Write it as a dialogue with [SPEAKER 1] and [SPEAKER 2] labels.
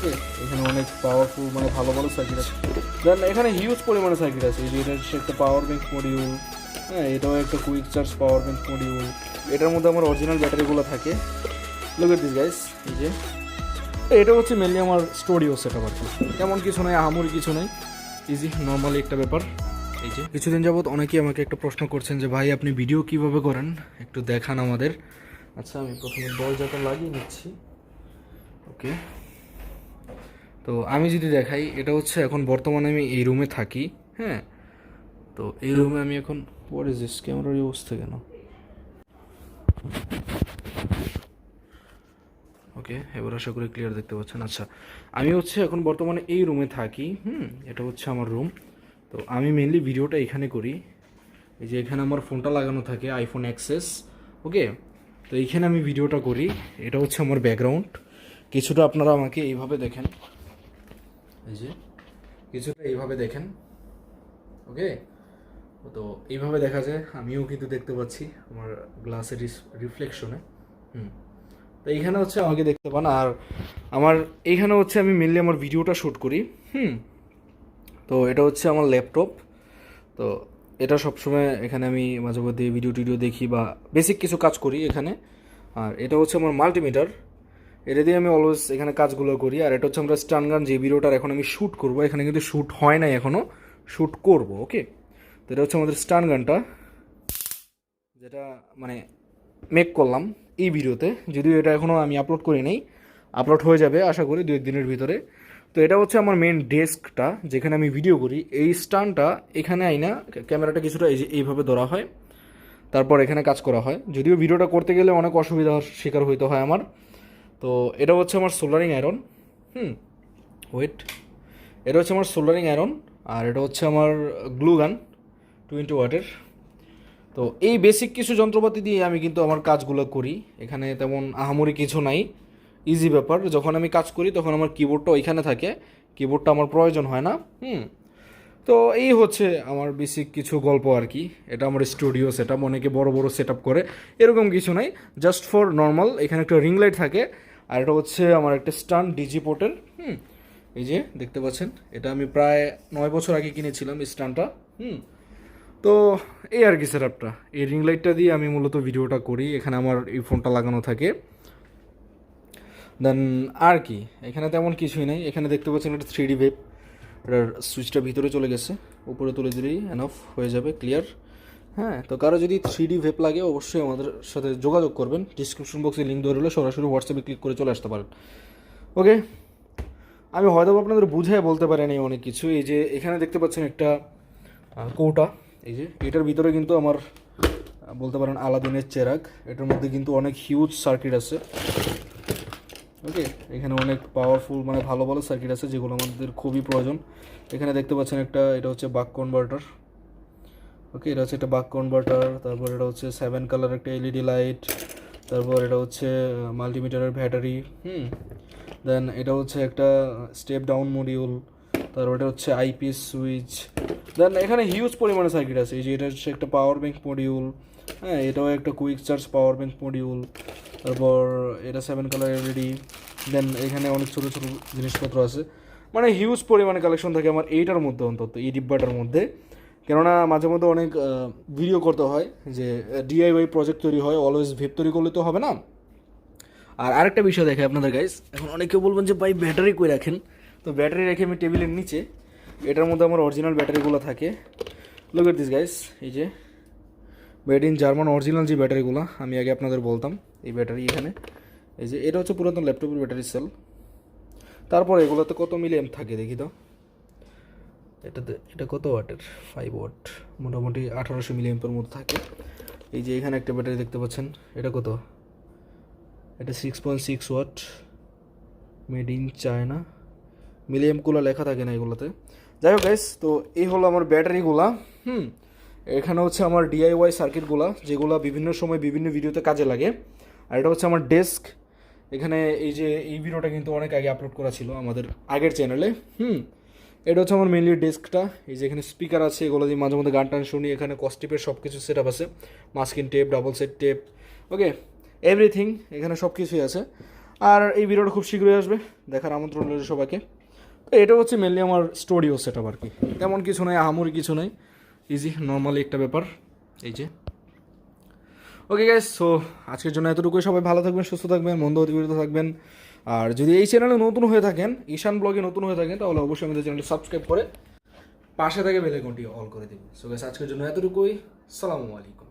[SPEAKER 1] ওকে, এখানে অনেক পাওয়ারফুল মানে ভালো ভালো সার্কিট আছে। দেন এখানে হিউজ পরিমাণে সার্কিট আছে, এই যে একটা পাওয়ার ব্যাঙ্ক মডিউল হ্যাঁ এটাও একটা quick charge power bank module এটার মধ্যে আমার অরিজিনাল ব্যাটারিগুলো থাকে। লুক এট দিস গাইস এই যে। এটা হচ্ছে মেনলি আমার স্টোরিও সেট আপ আর কি। তেমন কিছু নাই, আহামরি কিছু নাই। ইজি নর্মালি একটা ব্যাপার। এই যে। কিছুদিন যাবত অনেকেই আমাকে একটা প্রশ্ন করছেন যে, ভাই, আপনি ভিডিও কীভাবে করেন? একটু দেখান আমাদের। আচ্ছা আমি প্রথমে দরজাটা লাগিয়ে নিচ্ছি। ওকে তো আমি যদি দেখাই, এটা হচ্ছে এখন বর্তমানে আমি এই রুমে থাকি হ্যাঁ? তো এই রুমে আমি এখন হোয়াট ইজ ক্যামেরার অবস্থা কেন? ওকে এবার আশা করি ক্লিয়ার দেখতে পাচ্ছেন। আচ্ছা আমি হচ্ছে এখন বর্তমানে এই রুমে থাকি, হুম? এটা হচ্ছে আমার রুম তো আমি মেনলি ভিডিওটা এখানে করি। এই যে এখানে আমার ফোনটা লাগানো থাকে আইফোন অ্যাক্সেস ওকে তো এইখানে আমি ভিডিওটা করি। এটা হচ্ছে আমার ব্যাকগ্রাউন্ড কিছুটা আপনারা আমাকে এইভাবে দেখেন। এই যে, কিছুটা এইভাবে দেখেন, ওকে? তো এইভাবে দেখা যায়, আমিও কিন্তু দেখতে পাচ্ছি আমার গ্লাসের রিফ্লেকশনে, হুম। তো এইখানে হচ্ছে আমাকে দেখতে পান, আর আমার, এইখানে হচ্ছে আমি মেনলি আমার ভিডিওটা শ্যুট করি, হুম। তো এটা হচ্ছে আমার ল্যাপটপ তো এটা সবসময় এখানে আমি মাঝে মধ্যে ভিডিও টিডিও দেখি বা বেসিক কিছু কাজ করি এখানে। আর এটা হচ্ছে আমার মাল্টিমিটার এটা দিয়ে আমি অলওয়েজ এখানে কাজগুলো করি, আর এটা হচ্ছে আমরা স্টান গান যে ভিডিওটার এখন আমি শ্যুট করব, এখানে কিন্তু শ্যুট হয় নাই এখনও শ্যুট করব ওকে তো এটা হচ্ছে আমাদের স্টান গানটা যেটা মানে মেক করলাম এই ভিডিওতে যদিও এটা এখনও আমি আপলোড করি নাই আপলোড হয়ে যাবে আশা করি দু একদিনের ভিতরে। তো এটা হচ্ছে আমার মেন ডেস্কটা যেখানে আমি ভিডিও করি, এই স্টানটা এখানে আইনা, ক্যামেরাটা কিছুটা এই এইভাবে ধরা হয়, তারপর এখানে কাজ করা হয়। যদিও ভিডিওটা করতে গেলে অনেক অসুবিধার শিকার হইতে হয় আমার তো এটা হচ্ছে আমার সোলারিং আয়রন, হুম ওয়েট এটা হচ্ছে আমার সোলারিং আয়রন আর এটা হচ্ছে আমার গ্লু গান টোয়েন্টি ওয়াটের তো এই বেসিক কিছু যন্ত্রপাতি দিয়ে আমি কিন্তু আমার কাজগুলো করি, এখানে তেমন আহামরি কিছু নাই ইজি ব্যাপার, যখন আমি কাজ করি তখন আমার কিবোর্ডটা ওইখানে থাকে কিবোর্ডটা আমার প্রয়োজন হয় না, হুম। তো এই হচ্ছে আমার বেসিক কিছু গল্প আর কি, এটা আমার স্টুডিও সেট অনেকে বড় বড় সেট করে, এরকম কিছু নাই জাস্ট ফর নর্মাল এখানে একটা রিং লাইট থাকে আর এটা হচ্ছে আমার একটা স্টান ডিজি পোর্টের হুম, এই যে দেখতে পাচ্ছেন, এটা আমি প্রায় নয় বছর আগে কিনেছিলাম স্টানটা, হুম, তো এই আর কি সেট আপটা এই রিং লাইটটা দিয়ে আমি মূলত ভিডিওটা করি, এখানে আমার এই ফোনটা লাগানো থাকে। দেন আর কি, এখানে তেমন কিছুই নেই, এখানে দেখতে পাচ্ছেন একটা থ্রি ডি ভেব এটার সুইচটা ভিতরে চলে গেছে, উপরে তুলে দিলেই এনফ হয়ে যাবে ক্লিয়ার হ্যাঁ তো কারও যদি থ্রি ডি ভেপ লাগে, অবশ্যই আমাদের সাথে যোগাযোগ করবেন। ডিসক্রিপশন বক্সে লিঙ্ক ধরে হলে সরাসরি হোয়াটসঅ্যাপে ক্লিক করে চলে আসতে পারেন। ওকে আমি হয়তো আপনাদের বুঝাই বলতে পারিনি অনেক কিছু। এই যে এখানে দেখতে পাচ্ছেন একটা কৌটা। এই যে এটার ভিতরে কিন্তু আমার বলতে পারেন আলাদিনের চেরাক এটার মধ্যে কিন্তু অনেক হিউজ সার্কিট আছে। ওকে এখানে অনেক পাওয়ারফুল মানে ভালো ভালো সার্কিট আছে, যেগুলো আমাদের খুবই প্রয়োজন। এখানে দেখতে পাচ্ছেন একটা, এটা হচ্ছে বাক কনভার্টার ওকে, এটা হচ্ছে একটা বাক কনভার্টার তারপর এটা হচ্ছে সেভেন কালার একটা এলইডি লাইট তারপর এটা হচ্ছে মাল্টিমিটারের ব্যাটারি হুম? দেন এটা হচ্ছে একটা স্টেপ ডাউন মডিউল তারপর এটা হচ্ছে আইপিএস সুইচ দেন এখানে হিউজ পরিমাণে সার্কিট আছে, এই যে এটা হচ্ছে একটা পাওয়ার ব্যাঙ্ক মডিউল হ্যাঁ এটাও একটা quick charge power bank module তারপর এটা সেভেন কালার এলইডি দেন এখানে অনেক ছোটো ছোটো জিনিসপত্র আছে মানে হিউজ পরিমাণে কালেকশন থাকে আমার এইটার মধ্যে অন্তত, এই ডিব্বাটার মধ্যে। কেননা মাঝে মধ্যে অনেক ভিডিও করতে হয় যে ডিআইওয়াই প্রজেক্ট তৈরি হয় অলওয়েজ ভেব তৈরি করলে তো হবে না? আর আরেকটা বিষয় দেখে আপনাদের গাইস এখন অনেকে বলবেন যে, ভাই ব্যাটারি কই রাখেন? তো ব্যাটারি রেখে আমি টেবিলের নিচে, এটার মধ্যে আমার অরিজিনাল ব্যাটারিগুলো থাকে। লোক এট দিস গাইস এই যে মেড ইন জার্মান অরিজিনাল যে ব্যাটারিগুলো আমি আগে আপনাদের বলতাম, এই ব্যাটারি এখানে। এই যে, এটা হচ্ছে পুরাতন ল্যাপটপের ব্যাটারি সেল তারপর এগুলোতে কত মিলিয়াম থাকে, দেখি তো। এটাতে, এটা কত ওয়াটের? ফাইভ ওয়াট মোটামুটি আঠারোশো মিলিয়ামের মতো থাকে। এই যে এখানে একটা ব্যাটারি দেখতে পাচ্ছেন, এটা কত? এটা six point six watt made in China মিলিয়ামগুলো লেখা থাকে না এগুলোতে। যাই হোক গাইস তো এই হলো আমার ব্যাটারিগুলা, হুম। এখানে হচ্ছে আমার ডিআইওয়াই সার্কিটগুলা যেগুলো বিভিন্ন সময় বিভিন্ন ভিডিওতে কাজে লাগে। আর এটা হচ্ছে আমার ডেস্ক এখানে এই যে এই ভিডিওটা কিন্তু অনেক আগে আপলোড করা ছিল আমাদের আগের চ্যানেলে হুম। এটা হচ্ছে আমার মেনলি ডেস্কটা। এই যে এখানে স্পিকার আছে, এগুলো দিয়ে মাঝে মধ্যে গান টান শুনি। এখানে কস্টিপের সব কিছু সেট আপ আছে। Masking tape double set tape okay everything এখানে সব কিছুই আছে। আর এই ভিডিওটা খুব শীঘ্রই আসবে। দেখার আমন্ত্রণ রইল সবাইকে। তো এটা হচ্ছে মেনলি আমার স্টোরিও সেট আপ আর কি। তেমন কিছু নাই, আহামরি কিছু নাই। ইজি নর্মালি একটা ব্যাপার। এই যে। ওকে গ্যাস সো আজকের জন্য এতটুকুই। সবাই ভালো থাকবেন, সুস্থ থাকবেন, মন্দ অতিবিরত থাকবেন। আর যদি এই চ্যানেলে নতুন হয়ে থাকেন, ঈশান ব্লগে নতুন হয়ে থাকেন, তাহলে অবশ্যই আমাদের চ্যানেলটি সাবস্ক্রাইব করে পাশে থেকে বেলাইকনটি অল করে দেবেন। সো গ্যাস আজকের জন্য এতটুকুই। সালামু আলাইকুম।